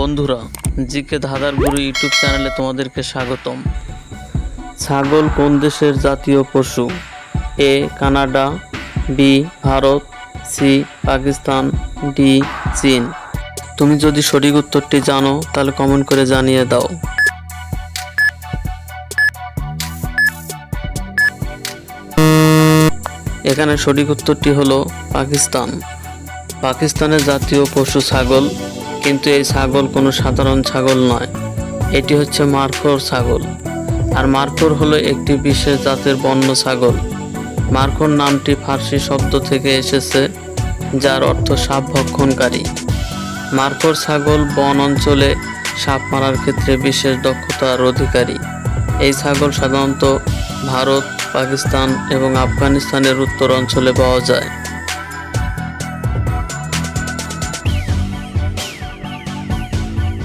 বন্ধুরা, জিকে ধাঁধার গুরু ইউটিউব চ্যানেলে তোমাদেরকে স্বাগতম। ছাগল কোন দেশের জাতীয় পশু? A, Canada, B, Bharat, C, Pakistan, D, চীন। তুমি যদি সঠিক উত্তরটি জানো, তাহলে কমেন্ট করে জানিয়ে দাও। এখানে সঠিক উত্তরটি হলো পাকিস্তান। পাকিস্তানের জাতীয় পশু ছাগল কিন্তু এই ছাগল কোনো সাধারণ ছাগল নয়। এটি হচ্ছে মারফোর ছাগল। আর মারফোর হলো একটি বিশেষ জাতের বন্য ছাগল। মারফোর নামটি ফার্সি শব্দ থেকে এসেছে, যার অর্থ সাপ ভক্ষণকারী মারফোর ছাগল বন অঞ্চলে সাপ মারার ক্ষেত্রে বিশেষ দক্ষতার অধিকারী। এই ছাগল সাধারণত ভারত, পাকিস্তান এবং আফগানিস্তানের উত্তর অঞ্চলে পাওয়া যায়।